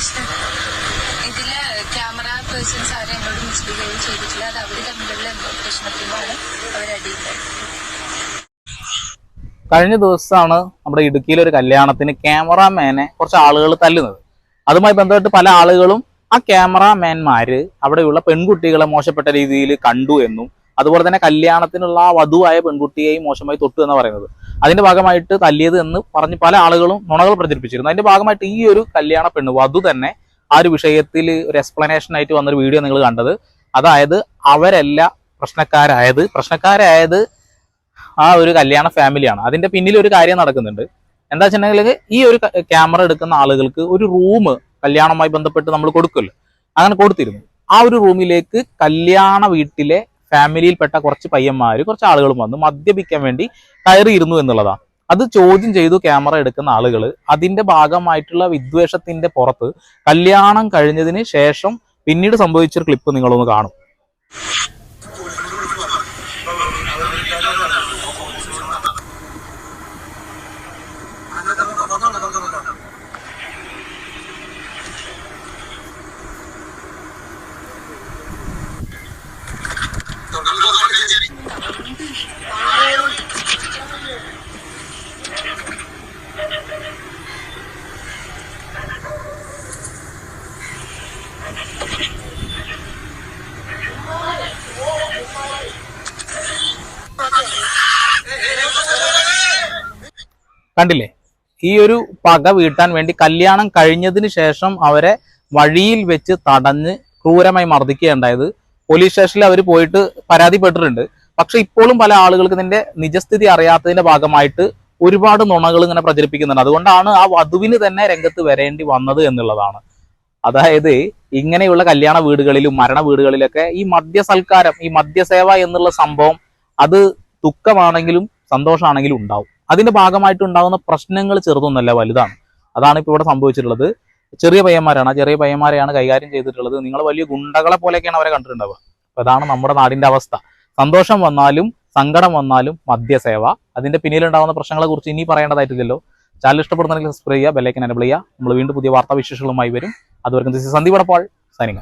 പ്രശ്നം. ഇതിൽ camera persons ആരും എന്നോട് മിസ്ബിഹേവ് ചെയ്തിട്ടില്ല. അത് അവർ തമ്മിലുള്ള എന്തോ പ്രശ്നത്തിലാണ് അവരടിയുണ്ടായത് കഴിഞ്ഞ ദിവസമാണ് നമ്മുടെ ഇടുക്കിയിലെ ഒരു കല്യാണത്തിന് ക്യാമറാമാനെ കുറച്ച് ആളുകൾ തല്ലുന്നത്. അതുമായി ബന്ധപ്പെട്ട് പല ആളുകളും ആ ക്യാമറാമാൻമാര് അവിടെയുള്ള പെൺകുട്ടികളെ മോശപ്പെട്ട രീതിയിൽ കണ്ടു എന്നും അതുപോലെ തന്നെ കല്യാണത്തിനുള്ള ആ വധുവായ പെൺകുട്ടിയെയും മോശമായി തൊട്ടു എന്ന് പറയുന്നത്. അതിന്റെ ഭാഗമായിട്ട് തല്ലിയത് എന്ന് പറഞ്ഞ് പല ആളുകളും നുണകൾ പ്രചരിപ്പിച്ചിരുന്നു. അതിന്റെ ഭാഗമായിട്ട് ഈ ഒരു കല്യാണ പെണ്ണ് വധു തന്നെ ആ ഒരു വിഷയത്തിൽ ഒരു എക്സ്പ്ലനേഷൻ ആയിട്ട് വന്നൊരു വീഡിയോ നിങ്ങൾ കണ്ടത്. അതായത് അവരല്ല പ്രശ്നക്കാരായത്. പ്രശ്നക്കാരായത് ആ ഒരു കല്യാണ ഫാമിലിയാണ് അതിന്റെ പിന്നിൽ ഒരു കാര്യം നടക്കുന്നുണ്ട്. എന്താ വെച്ചിട്ടുണ്ടെങ്കിൽ ഈ ഒരു ക്യാമറ എടുക്കുന്ന ആളുകൾക്ക് ഒരു റൂം കല്യാണവുമായി ബന്ധപ്പെട്ട് നമ്മൾ കൊടുക്കുമല്ലോ അങ്ങനെ കൊടുത്തിരുന്നു. ആ ഒരു റൂമിലേക്ക് കല്യാണ വീട്ടിലെ ഫാമിലിയിൽപ്പെട്ട കുറച്ച് പയ്യന്മാർ കുറച്ച് ആളുകളും വന്ന് മദ്യപിക്കാൻ വേണ്ടി കയറിയിരുന്നു എന്നുള്ളതാണ് അത് ചോദ്യം ചെയ്തു ക്യാമറ എടുക്കുന്ന ആളുകൾ അതിന്റെ ഭാഗമായിട്ടുള്ള വിദ്വേഷത്തിന്റെ പുറത്ത് കല്യാണം കഴിഞ്ഞതിന് ശേഷം പിന്നീട് സംഭവിച്ചൊരു ക്ലിപ്പ് നിങ്ങളൊന്ന് കാണും. കണ്ടില്ലേ? ഈ ഒരു പക വീട്ടാൻ വേണ്ടി കല്യാണം കഴിഞ്ഞതിന് ശേഷം അവരെ വഴിയിൽ വെച്ച് തടഞ്ഞ് ക്രൂരമായി മർദ്ദിക്കുകയുണ്ടായത്. പോലീസ് സ്റ്റേഷനിൽ അവർ പോയിട്ട് പരാതിപ്പെട്ടിട്ടുണ്ട്. പക്ഷെ ഇപ്പോഴും പല ആളുകൾക്ക് ഇതിന്റെ നിജസ്ഥിതി അറിയാത്തതിന്റെ ഭാഗമായിട്ട് ഒരുപാട് നുണകൾ ഇങ്ങനെ പ്രചരിപ്പിക്കുന്നുണ്ട്. അതുകൊണ്ടാണ് ആ വധുവിന് തന്നെ രംഗത്ത് വരേണ്ടി വന്നത് എന്നുള്ളതാണ്. അതായത് ഇങ്ങനെയുള്ള കല്യാണ വീടുകളിലും മരണ വീടുകളിലൊക്കെ ഈ മദ്യസൽക്കാരം ഈ മദ്യസേവ എന്നുള്ള സംഭവം അത് ദുഃഖമാണെങ്കിലും സന്തോഷമാണെങ്കിലും ഉണ്ടാവും. അതിന്റെ ഭാഗമായിട്ട് ഉണ്ടാകുന്ന പ്രശ്നങ്ങൾ ചെറുതൊന്നല്ല വലുതാണ്. അതാണ് ഇപ്പോൾ ഇവിടെ സംഭവിച്ചിട്ടുള്ളത്. ചെറിയ പയ്യന്മാരാണ്. ചെറിയ പയ്യന്മാരെയാണ് കൈകാര്യം ചെയ്തിട്ടുള്ളത്. നിങ്ങൾ വലിയ ഗുണ്ടകളെ പോലെയൊക്കെയാണ് അവരെ കണ്ടിട്ടുണ്ടാവുക. അതാണ് നമ്മുടെ നാടിന്റെ അവസ്ഥ. സന്തോഷം വന്നാലും സങ്കടം വന്നാലും മദ്യസേവ. അതിന്റെ പിന്നിലുണ്ടാകുന്ന പ്രശ്നങ്ങളെ കുറിച്ച് ഇനി പറയേണ്ടതായിട്ടില്ലല്ലോ. ചാനൽ ഇഷ്ടപ്പെടുന്നെങ്കിൽ സബ്സ്ക്രൈബ് ചെയ്യുക ബെല്ലൈക്കൻ എനബിൾ ചെയ്യുക. നമ്മൾ വീണ്ടും പുതിയ വാർത്താ വിശേഷങ്ങളുമായി വരും. അതുവരെ സന്ദീപ് അടപ്പാൾ സൈനിക